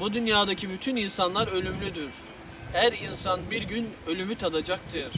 Bu dünyadaki bütün insanlar ölümlüdür. Her insan bir gün ölümü tadacaktır.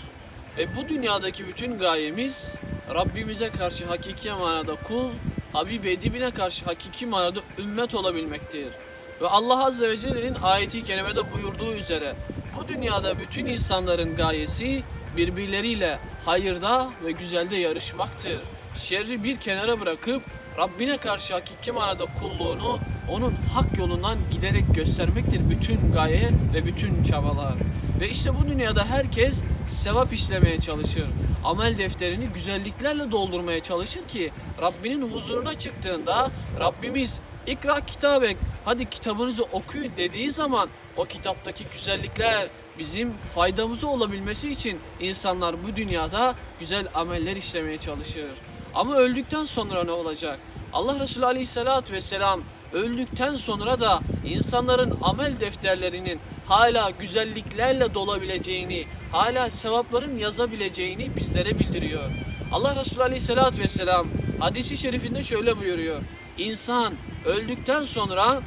Ve bu dünyadaki bütün gayemiz Rabbimize karşı hakiki manada kul, Habib edibine karşı hakiki manada ümmet olabilmektir. Ve Allah Azze ve Celle'nin ayeti kerimede buyurduğu üzere bu dünyada bütün insanların gayesi birbirleriyle hayırda ve güzelde yarışmaktır. Şerri bir kenara bırakıp Rabbine karşı hakiki manada kulluğunu onun hak yolundan giderek göstermektir bütün gaye ve bütün çabalar. Ve işte bu dünyada herkes sevap işlemeye çalışır. Amel defterini güzelliklerle doldurmaya çalışır ki Rabbinin huzuruna çıktığında Rabbimiz ikra kitabek hadi kitabınızı okuyun dediği zaman o kitaptaki güzellikler bizim faydamıza olabilmesi için insanlar bu dünyada güzel ameller işlemeye çalışır. Ama öldükten sonra ne olacak? Allah Resulü Aleyhisselatü Vesselam öldükten sonra da insanların amel defterlerinin hala güzelliklerle dolabileceğini, hala sevapların yazabileceğini bizlere bildiriyor. Allah Resulü Aleyhisselatü Vesselam hadisi şerifinde şöyle buyuruyor. İnsan öldükten sonra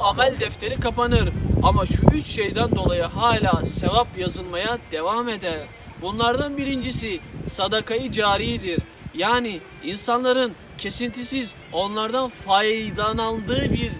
amel defteri kapanır ama şu üç şeyden dolayı hala sevap yazılmaya devam eder. Bunlardan birincisi sadakayı caridir. Yani insanların kesintisiz onlardan faydalandığı bir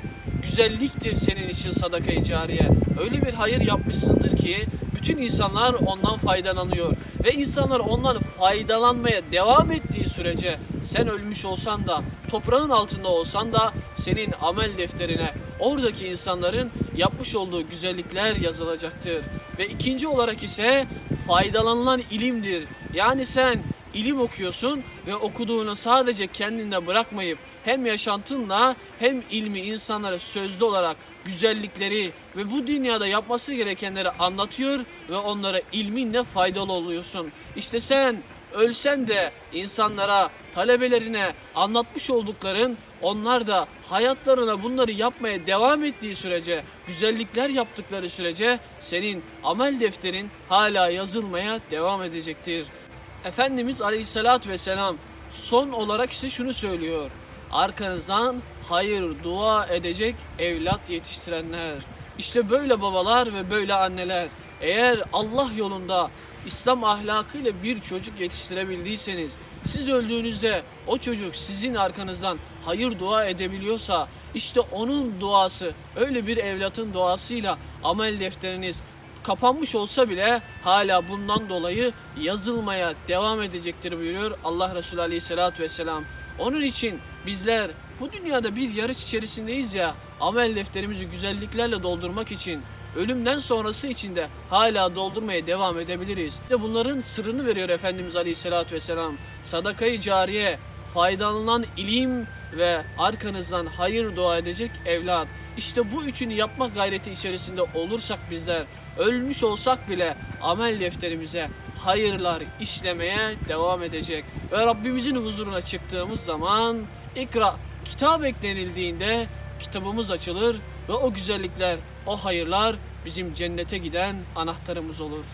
güzelliktir senin için sadakayı cariye. Öyle bir hayır yapmışsındır ki bütün insanlar ondan faydalanıyor ve insanlar ondan faydalanmaya devam ettiği sürece sen ölmüş olsan da toprağın altında olsan da senin amel defterine oradaki insanların yapmış olduğu güzellikler yazılacaktır. Ve ikinci olarak ise faydalanılan ilimdir. Yani sen ilim okuyorsun ve okuduğunu sadece kendinde bırakmayıp hem yaşantınla hem ilmi insanlara sözlü olarak güzellikleri ve bu dünyada yapması gerekenleri anlatıyor ve onlara ilminle faydalı oluyorsun. İşte sen ölsen de insanlara, talebelerine anlatmış oldukların onlar da hayatlarına bunları yapmaya devam ettiği sürece, güzellikler yaptıkları sürece senin amel defterin hala yazılmaya devam edecektir. Efendimiz Aleyhisselatü Vesselam son olarak ise şunu söylüyor. Arkanızdan hayır dua edecek evlat yetiştirenler. İşte böyle babalar ve böyle anneler. Eğer Allah yolunda İslam ahlakıyla bir çocuk yetiştirebildiyseniz, siz öldüğünüzde o çocuk sizin arkanızdan hayır dua edebiliyorsa, işte onun duası, öyle bir evlatın duasıyla amel defteriniz kapanmış olsa bile hala bundan dolayı yazılmaya devam edecektir buyuruyor Allah Resulü Aleyhisselatü Vesselam. Onun için bizler bu dünyada bir yarış içerisindeyiz ya amel defterimizi güzelliklerle doldurmak için ölümden sonrası için de hala doldurmaya devam edebiliriz. İşte bunların sırrını veriyor Efendimiz Aleyhisselatü Vesselam. Sadakayı cariye, faydalanan ilim ve arkanızdan hayır dua edecek evlat. İşte bu üçünü yapmak gayreti içerisinde olursak bizler ölmüş olsak bile amel defterimize hayırlar işlemeye devam edecek. Ve Rabbimizin huzuruna çıktığımız zaman ikra kitap eklenildiğinde kitabımız açılır ve o güzellikler, o hayırlar bizim cennete giden anahtarımız olur.